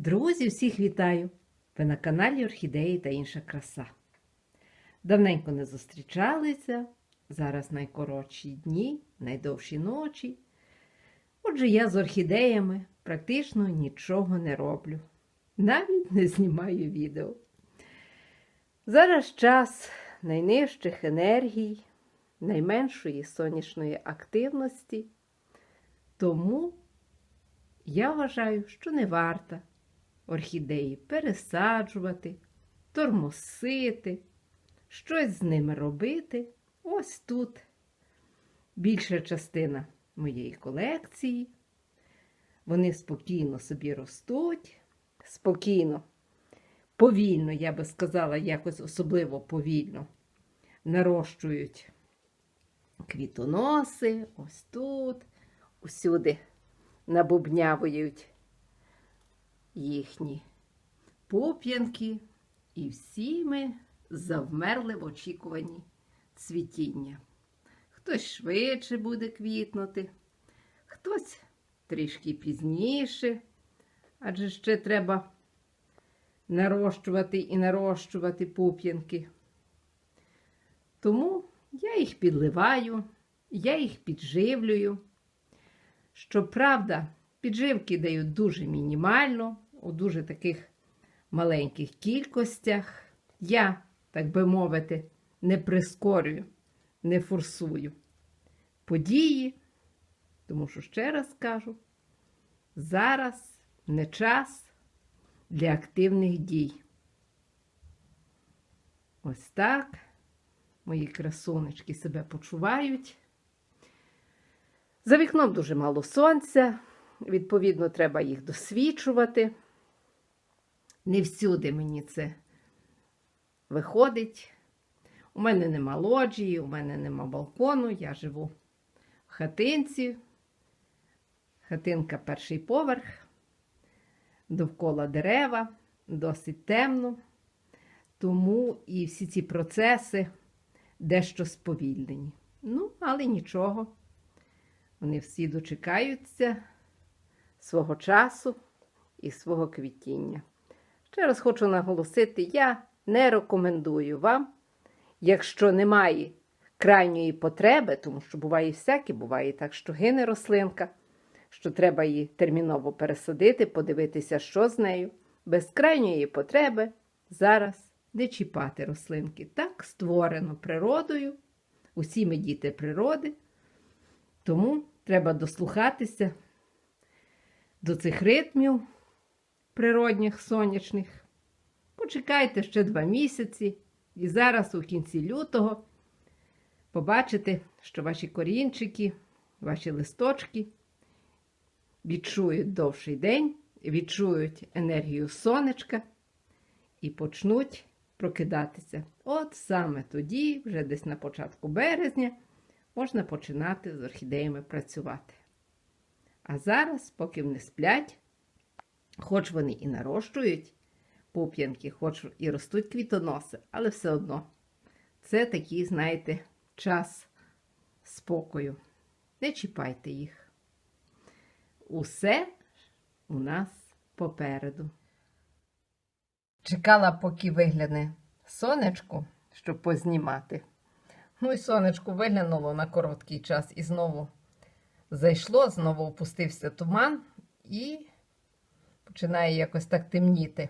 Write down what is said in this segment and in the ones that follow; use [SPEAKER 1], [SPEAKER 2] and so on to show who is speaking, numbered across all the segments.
[SPEAKER 1] Друзі, всіх вітаю! Ви на каналі Орхідеї та інша краса. Давненько не зустрічалися, зараз найкоротші дні, найдовші ночі. Отже, я з орхідеями практично нічого не роблю, навіть не знімаю відео. Зараз час найнижчих енергій, найменшої сонячної активності, тому я вважаю, що не варто орхідеї пересаджувати, тормосити, щось з ними робити. Ось тут більша частина моєї колекції. Вони спокійно собі ростуть, спокійно, повільно, я би сказала, якось особливо повільно нарощують квітоноси, ось тут, усюди набубнявують їхні пуп'янки, і всі ми завмерли в очікуванні цвітіння. Хтось швидше буде квітнути, хтось трішки пізніше, адже ще треба нарощувати і нарощувати пуп'янки. Тому я їх підливаю, я їх підживлюю. Щоправда, підживки дають дуже мінімально, у дуже таких маленьких кількостях. Я, так би мовити, не прискорюю, не форсую події, тому що, ще раз кажу, зараз не час для активних дій. Ось так мої красунечки себе почувають. За вікном дуже мало сонця, відповідно, треба їх досвічувати. Не всюди мені це виходить. У мене нема лоджії, у мене нема балкону, я живу в хатинці. Хатинка перший поверх, довкола дерева, досить темно. Тому і всі ці процеси дещо сповільнені. Ну, але нічого. Вони всі дочекаються свого часу і свого квітіння. Ще раз хочу наголосити: я не рекомендую вам, якщо немає крайньої потреби, тому що буває всяке, буває так, що гине рослинка, що треба її терміново пересадити, подивитися, що з нею. Без крайньої потреби зараз не чіпати рослинки. Так створено природою, усі ми діти природи. Тому треба дослухатися до цих ритмів природних, сонячних. Почекайте ще два місяці, і зараз, у кінці лютого, побачите, що ваші корінчики, ваші листочки відчують довший день, відчують енергію сонечка і почнуть прокидатися. От саме тоді, вже десь на початку березня, можна починати з орхідеями працювати. А зараз, поки вони сплять, хоч вони і нарощують пуп'янки, хоч і ростуть квітоноси, але все одно це такий, знаєте, час спокою. Не чіпайте їх. Усе у нас попереду. Чекала, поки вигляне сонечко, щоб познімати. Ну і сонечко виглянуло на короткий час і знову зайшло, знову опустився туман і починає якось так темніти.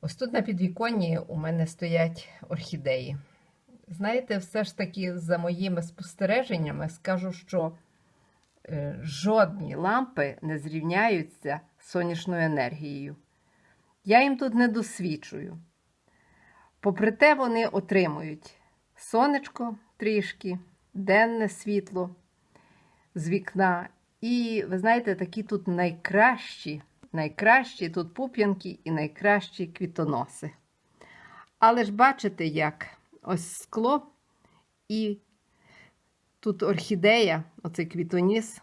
[SPEAKER 1] Ось тут на підвіконні у мене стоять орхідеї. Знаєте, все ж таки, за моїми спостереженнями, скажу, що е, жодні лампи не зрівняються з сонячною енергією. Я їм тут не досвідчую. Попри те, вони отримують сонечко трішки, денне світло з вікна. І, ви знаєте, такі тут найкращі, найкращі тут пуп'янки і найкращі квітоноси. Але ж бачите, як ось скло і тут орхідея, оцей квітоніс,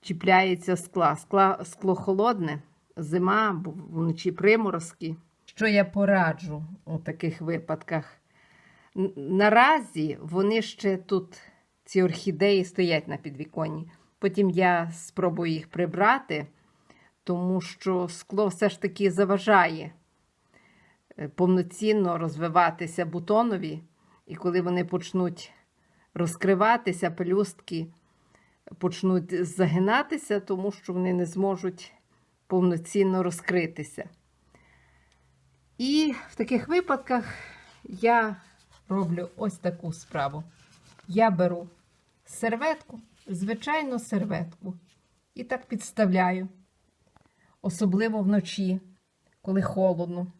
[SPEAKER 1] чіпляється скла. скла. Скло холодне, зима, вночі приморозки. Що я пораджу у таких випадках? Наразі вони ще тут, ці орхідеї, стоять на підвіконні. Потім я спробую їх прибрати, тому що скло все ж таки заважає е, повноцінно розвиватися бутонові, і коли вони почнуть розкриватися, пелюстки почнуть загинатися, тому що вони не зможуть повноцінно розкритися. І в таких випадках я роблю ось таку справу. Я беру серветку, звичайну серветку, і так підставляю, особливо вночі, коли холодно.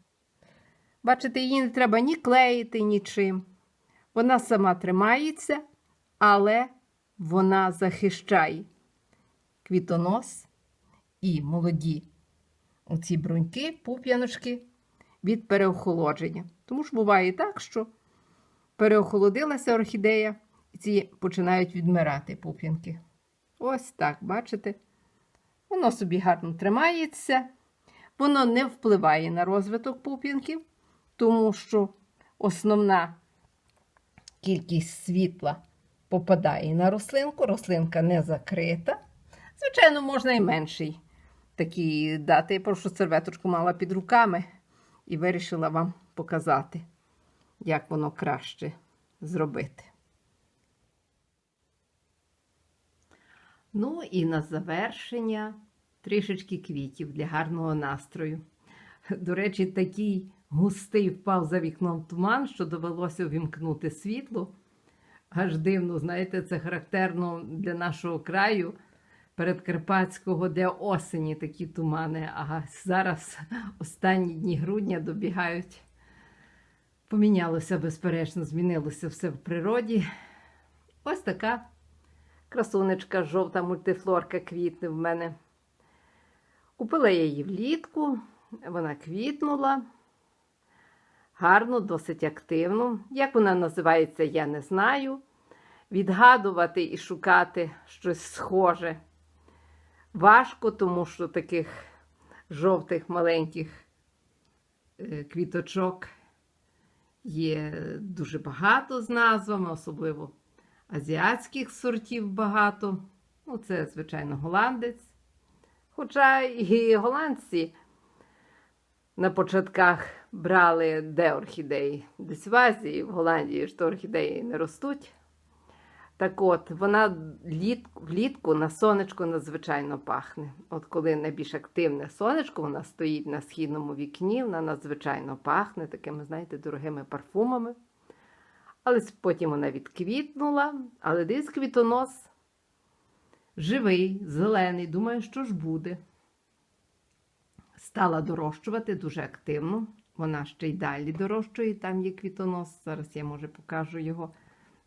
[SPEAKER 1] Бачите, її не треба ні клеїти, нічим. Вона сама тримається, але вона захищає квітонос і молоді оці бруньки, пуп'яночки від переохолодження. Тому ж буває так, що переохолодилася орхідея, ці починають відмирати пуп'янки. Ось так, бачите? Воно собі гарно тримається, воно не впливає на розвиток пуп'янків, тому що основна кількість світла попадає на рослинку, рослинка не закрита. Звичайно, можна і менший такий дати. Я прошу серветочку мала під руками і вирішила вам показати, як воно краще зробити. Ну і на завершення трішечки квітів для гарного настрою. До речі, такий густий впав за вікном туман, що довелося увімкнути світло. Аж дивно, знаєте, це характерно для нашого краю передкарпатського, де осені такі тумани. А зараз останні дні грудня добігають. Помінялося, безперечно, змінилося все в природі. Ось така красунечка, жовта мультифлорка квітне в мене. Купила я її влітку, вона квітнула. Гарно, досить активно. Як вона називається, я не знаю. Відгадувати і шукати щось схоже важко, тому що таких жовтих маленьких е, квіточок є дуже багато з назвами, особливо азіатських сортів багато. Ну, це, звичайно, голландець. Хоча і голландці на початках брали де орхідеї. Десь в Азії, в Голландії ж то орхідеї не ростуть. Так от, вона влітку, на сонечко надзвичайно пахне. От коли найбільш активне сонечко, вона стоїть на східному вікні, вона надзвичайно пахне такими, знаєте, дорогими парфумами. Але потім вона відквітнула, але десь квітонос живий, зелений. Думаю, що ж буде. Стала дорощувати дуже активно. Вона ще й далі дорощує, там є квітонос. Зараз я може покажу його,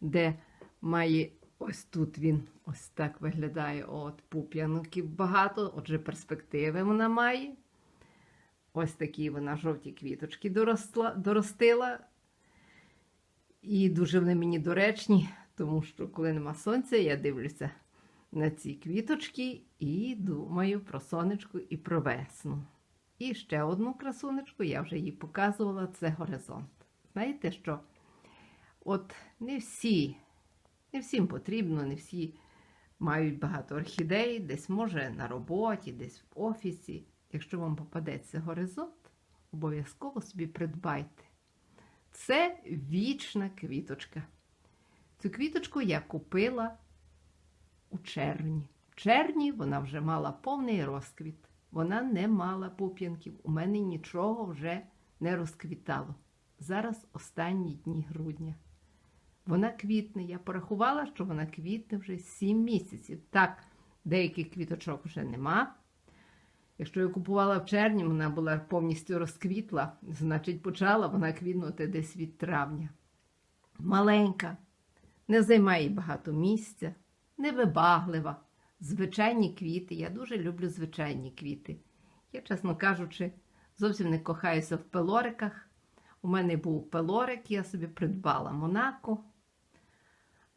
[SPEAKER 1] де має ось тут він ось так виглядає. От пуп'янків багато, отже, перспективи вона має. Ось такі вона жовті квіточки доросла, доростила. І дуже вони мені доречні, тому що, коли нема сонця, я дивлюся на ці квіточки і думаю про сонечко і про весну. І ще одну красунечку, я вже їй показувала, це горизонт. Знаєте що? От не всі, не всім потрібно, не всі мають багато орхідей, десь може на роботі, десь в офісі. Якщо вам попадеться горизонт, обов'язково собі придбайте. Це вічна квіточка. Цю квіточку я купила у червні. В червні вона вже мала повний розквіт. Вона не мала пуп'янків. У мене нічого вже не розквітало. Зараз останні дні грудня. Вона квітне. Я порахувала, що вона квітне вже 7 місяців. Так, деяких квіточок вже нема. Якщо я купувала в червні, вона була повністю розквітла, значить, почала вона квітнути десь від травня. Маленька, не займає багато місця, невибаглива. Звичайні квіти. Я дуже люблю звичайні квіти. Я, чесно кажучи, зовсім не кохаюся в пелориках. У мене був пелорик, я собі придбала Монако.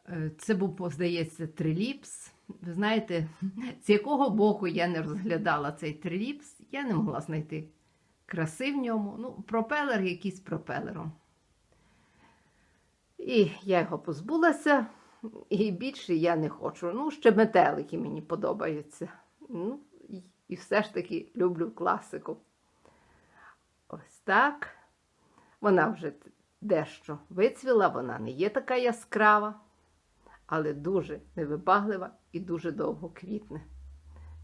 [SPEAKER 1] Е, Це був, здається, триліпс. Ви знаєте, з якого боку я не розглядала цей триліпс, я не могла знайти краси в ньому. Ну, пропелер якийсь пропелером. І я його позбулася, і більше я не хочу. Ну, ще метелики мені подобаються. Ну, і все ж таки люблю класику. Ось так. Вона вже дещо вицвіла, вона не є така яскрава, але дуже невибаглива і дуже довго квітне.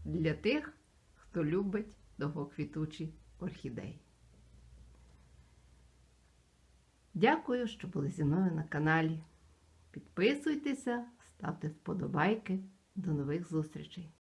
[SPEAKER 1] Для тих, хто любить довгоквітучі орхідеї. Дякую, що були зі мною на каналі. Підписуйтеся, ставте вподобайки. До нових зустрічей!